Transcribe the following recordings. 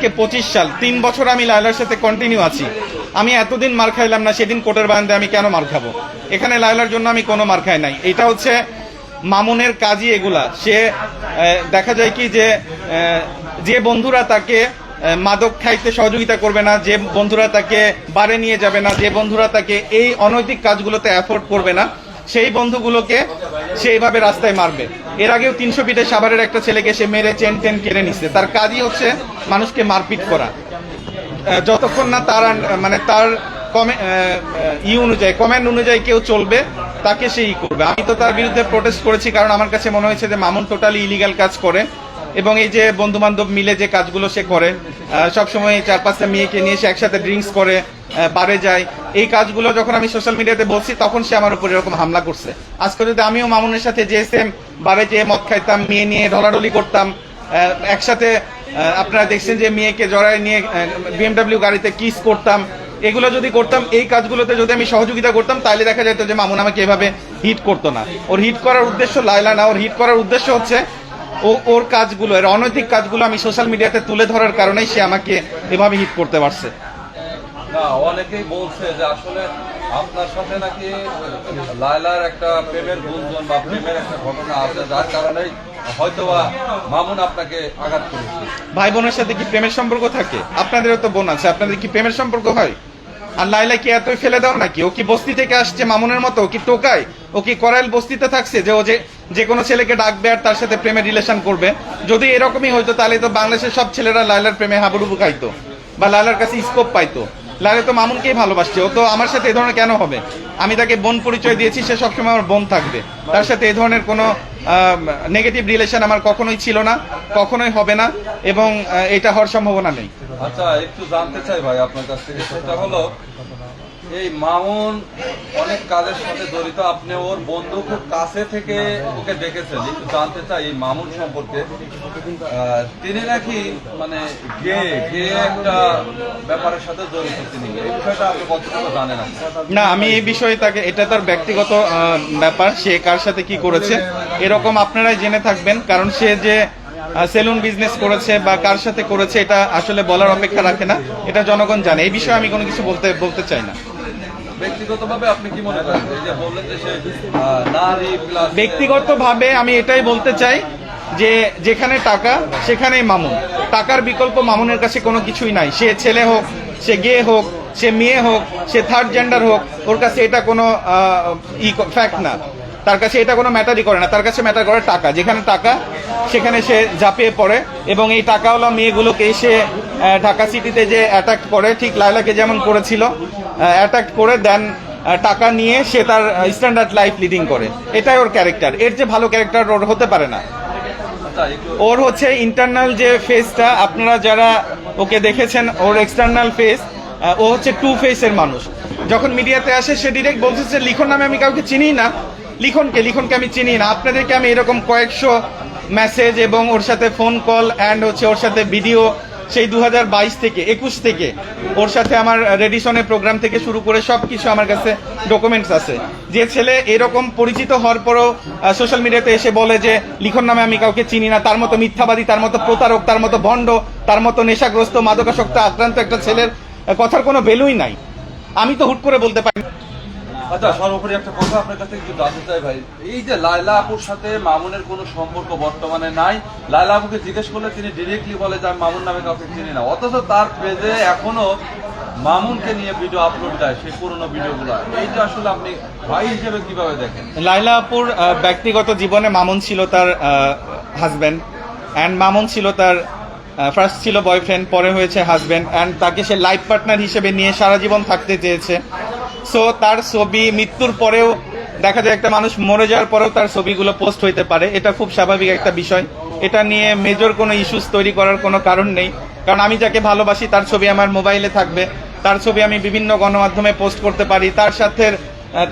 কে পঁচিশ সাল, তিন বছর আমি লায়লার সাথে কন্টিনিউ আছি। আমি এতদিন মার খাইলাম না, সেদিন কোটের বারান্দে আমি কেন মার খাব? এখানে লায়লার জন্য আমি কোনো মার খাই নাই। এটা হচ্ছে মামুনের কাজই এগুলা। সে দেখা যায় কি যে যে বন্ধুরা তাকে মাদক খাইতে সহযোগিতা করবে না, যে বন্ধুরা তাকে বারে নিয়ে যাবে না, যে বন্ধুরা তাকে এই অনৈতিক কাজগুলোতে অ্যাফোর্ড করবে না, সেই বন্ধুগুলোকে সে এইভাবে রাস্তায় মারবে। এর আগেও তিনশো ফিটে সাভারের একটা ছেলেকে সে মেরে চেন টেন কেড়ে নিচ্ছে তার কাজই হচ্ছে মানুষকে মারপিট করা। যতক্ষণ না তার মানে তার কমে- ই অনুযায়ী কমেন্ট অনুযায়ী কেউ চলবে, তাকে সেই করবে। আমি তো তার বিরুদ্ধে প্রোটেস্ট করেছি, কারণ আমার কাছে মনে হয়েছে যে মামুন টোটালি ইলিগাল কাজ করে। এবং এই যে বন্ধু বান্ধব মিলে যে কাজগুলো সে করে সবসময় চার পাঁচটা মেয়েকে নিয়ে সে একসাথে ড্রিঙ্কস করে বারে যায়। এই কাজগুলো যখন আমি সোশ্যাল মিডিয়াতে বলছি, তখন সে আমার উপর এরকম হামলা করছে। আজকে যদি আমিও মামুনের সাথে যে সেম বারে যেয়ে মদ খাইতাম, মেয়ে নিয়ে ঢলাঢলি করতাম একসাথে আপনারা দেখছেন যে মেয়েকে জড়ায় নিয়ে বিএমডাব্লিউ গাড়িতে কিস করতাম। এগুলো যদি করতাম, এই কাজগুলোতে যদি আমি সহযোগিতা করতাম, তাহলে দেখা যেত যে মামুন আমাকে এভাবে হিট করতো না। ওর হিট করার উদ্দেশ্য লাইলা না, ওর হিট করার উদ্দেশ্য হচ্ছে ও ওর কাজগুলো এর অনৈতিক কাজগুলো আমি সোশ্যাল মিডিয়াতে তুলে ধরার কারণেই সে আমাকে এভাবে হিট করতে পারছে। না অনেকেই বলছে যে আসলে আপনার সাথে নাকি লায়লার একটা প্রেমের গুঞ্জন বা প্রেমের একটা ঘটনা আছে যার কারণেই হয়তোবা মামুন আপনাকে আঘাত করেছে। ভাই বোনের সাথে কি প্রেমের সম্পর্ক থাকে? আপনাদেরও তো বোন আছে আপনাদের কি প্রেমের সম্পর্ক হয়? আর লাইলা কি এতই ফেলে দাও নাকি? ও কি বস্তি থেকে আসছে মামুনের মতো? ও কি টোকায়? ও কি করাইল বস্তিতে থাকছে? যে ও যে যে কোনো ছেলেকে ডাকবে আর তার সাথে প্রেমের রিলেশন করবে। যদি এরকমই হইতো, তাহলে তো বাংলাদেশের সব ছেলেরা লাইলার প্রেমে হাবুডুবু খাইতো বা লাইলার কাছে স্কোপ পাইতো। লাইলা তো মামুনকেই ভালোবাসছে, ও তো আমার সাথে এ ধরনের কেন হবে? আমি তাকে বোন পরিচয় দিয়েছি, সে সবসময় আমার বোন থাকবে। তার সাথে এ ধরনের কোনো নেগেটিভ রিলেশন আমার কখনোই ছিল না, কখনোই হবে না, এবং এটা হওয়ার সম্ভাবনা নেই। আচ্ছা একটু জানতে চাই ভাই আপনার কাছ থেকে। সেটা হলো এই মামুন অনেক কাজের সাথে জড়িত। আপনি ওর বন্ধু খুব কাছে থেকে ওকে ডেকেছেন। একটু জানতে চাই এই মামুন সম্পর্কে। তিনি নাকি মানে গে গে একটা ব্যাপারের সাথে জড়িত তিনি। এই বিষয়টা আপনি কতটুকু জানেন? না, আমি এই বিষয়ে তাকে এটা তার ব্যক্তিগত ব্যাপার, সে কার সাথে কি করেছে। এরকম আপনারাই জেনে থাকবেন, কারণ সে যে সেলুন বিজনেস করেছে বা কার সাথে করেছে, এটা আসলে বলার অপেক্ষা রাখে না। এটা জনগণ জানে। এই বিষয়ে আমি কোনো কিছু বলতে বলতে চাই না। ব্যক্তিগতভাবে আমি এটাই বলতে চাই যে যেখানে টাকা, সেখানেই মামুন। টাকার বিকল্প মামুনের কাছে কোনো কিছুই নাই। সে ছেলে হোক, সে গে হোক, সে মেয়ে হোক, সে থার্ড জেন্ডার হোক, ওর কাছে এটা কোনো ফ্যাক্ট না। তার কাছে এটা কোনো ম্যাটারই করে না। তার কাছে ম্যাটার করে টাকা। যেখানে টাকা, সেখানে সে ঝাঁপিয়ে পড়ে এবং এই টাকাওয়ালা মেয়েগুলোকে সে ঢাকা সিটিতে যে অ্যাটাক করে, ঠিক লাইলাকে যেমন করেছিল অ্যাটাক করে দেন টাকা নিয়ে সে তার স্ট্যান্ডার্ড লাইফ লিডিং করে। এটাই ওর ক্যারেক্টার এর যে ভালো ক্যারেক্টার ওর হতে পারে না। ওর হচ্ছে ইন্টারনাল যে ফেসটা আপনারা যারা ওকে দেখেছেন, ওর এক্সটার্নাল ফেস ও হচ্ছে টু ফেসের মানুষ। যখন মিডিয়াতে আসে, সে ডিরেক্ট বলছে যে, লিখন নামে আমি কাউকে চিনি না। লিখনকে লিখনকে আমি চিনি না। আপনাদেরকে আমি এরকম কয়েকশো মেসেজ এবং ওর সাথে ফোন কল অ্যান্ড হচ্ছে ওর সাথে ভিডিও সেই দু হাজার বাইশ থেকে, একুশ থেকে ওর সাথে আমার রেডিশনের প্রোগ্রাম থেকে শুরু করে সব কিছু আমার কাছে ডকুমেন্টস আছে যে ছেলে এরকম পরিচিত হওয়ার পরও সোশ্যাল মিডিয়াতে এসে বলে যে, লিখন নামে আমি কাউকে চিনি না, তার মতো মিথ্যাবাদী, তার মতো প্রতারক, তার মতো ভণ্ড, তার মতো নেশাগ্রস্ত, মাদকাসক্ত, আক্রান্ত একটা ছেলের কথার কোনো ভ্যালুই নাই আমি তো হুট করে বলতে পারি। আচ্ছা সর্বোপরি একটা কথা আপনার কাছে একটু জানতে চাই ভাই। এই যে লাইলা আপুর সাথে মামুনের কোনো সম্পর্ক বর্তমানে নাই লাইলা আপুকে জিজ্ঞেস করলে তিনি ডিরেক্টলি বলে যে, আমি মামুন নামে কাউকে চিনি না। অথচ তার পেজে এখনও মামুনকে নিয়ে ভিডিও আপলোড দেয়, সেই পুরোনো ভিডিওগুলো এইটা আসলে আপনি ভাই হিসেবে কীভাবে দেখেন? লাইলা আপুর ব্যক্তিগত জীবনে মামুন ছিল তার হাজব্যান্ড অ্যান্ড মামুন ছিল তার ফার্স্ট ছিল বয়ফ্রেন্ড পরে হয়েছে হাজব্যান্ড অ্যান্ড তাকে সে লাইফ পার্টনার হিসেবে নিয়ে সারা জীবন থাকতে চেয়েছে। সো তার ছবি মৃত্যুর পরেও দেখা যায় একটা মানুষ মরে যাওয়ার পরেও তার ছবিগুলো পোস্ট হইতে পারে। এটা খুব স্বাভাবিক একটা বিষয়। এটা নিয়ে মেজর কোনো ইস্যুস তৈরি করার কোনো কারণ নেই। কারণ আমি যাকে ভালোবাসি, তার ছবি আমার মোবাইলে থাকবে। তার ছবি আমি বিভিন্ন গণমাধ্যমে পোস্ট করতে পারি। তার সাথে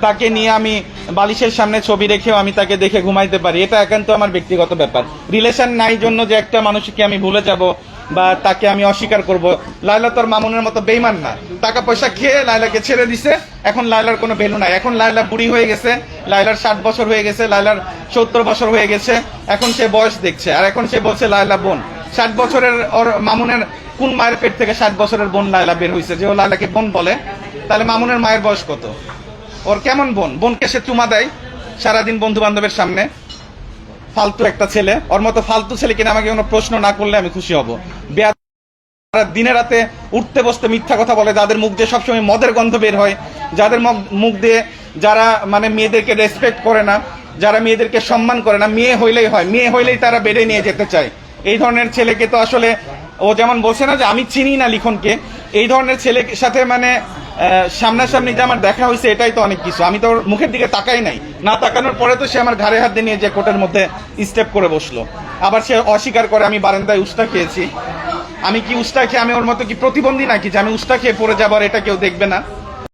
তাকে নিয়ে আমি বালিশের সামনে ছবি রেখেও আমি তাকে দেখে ঘুমাইতে পারি। এটা একান্ত আমার ব্যক্তিগত ব্যাপার। রিলেশন নাই জন্য যে একটা মানুষকে আমি ভুলে যাব বা তাকে আমি অস্বীকার করব। লাইলা তোর মামুনের মতো বেইমান না। টাকা পয়সা খেয়ে লাইলাকে ছেড়ে দিছে। এখন লাইলার কোনো ভ্যালু নাই। এখন লাইলা বুড়ি হয়ে গেছে। লাইলার ষাট বছর হয়ে গেছে। লাইলার সত্তর বছর হয়ে গেছে। এখন সে বয়স দেখছে। আর এখন সে বলছে লাইলা বোন, ষাট বছরের ওর মামুনের কোন মায়ের পেট থেকে ষাট বছরের বোন লায়লা বের হয়েছে যে ও লায়লাকে বোন বলে, তাহলে মামুনের মায়ের বয়স কত? ওর কেমন বোন? বোনকে সে চুমা দেয় সারাদিন বন্ধু বান্ধবের সামনে। ফালতু একটা ছেলে। ওর মতো ফালতু ছেলে কিনা আমাকে কোনো প্রশ্ন না করলে আমি খুশি হব। দিনে রাতে উঠতে বসতে মিথ্যা কথা বলে, যাদের মুখ দিয়ে সবসময় মদের গন্ধ বের হয়, যাদের মুখ- দিয়ে যারা মানে মেয়েদেরকে রেসপেক্ট করে না, যারা মেয়েদেরকে সম্মান করে না, মেয়ে হইলেই হয়, মেয়ে হইলেই তারা বেড়ে নিয়ে যেতে চায়। এই ধরনের ছেলেকে তো আসলে ও যেমন বলছে না যে আমি চিনি না লিখনকে, এই ধরনের ছেলের সাথে মানে সামনাসামনি যে আমার দেখা হয়েছে, এটাই তো অনেক কিছু। আমি তো মুখের দিকে তাকাই নাই। না তাকানোর পরে তো সে আমার ঘাড়ে হাত দিয়ে নিয়ে যে কোটের মধ্যে স্টেপ করে বসল। আবার সে অস্বীকার করে, আমি বারান্দায় উস্তা খেয়েছি। আমি কি উস্তা খেয়ে, আমি ওর মতো কি প্রতিবন্ধী নাকি যে আমি উস্তা খেয়ে পড়ে যাবার এটা কেউ দেখবে না?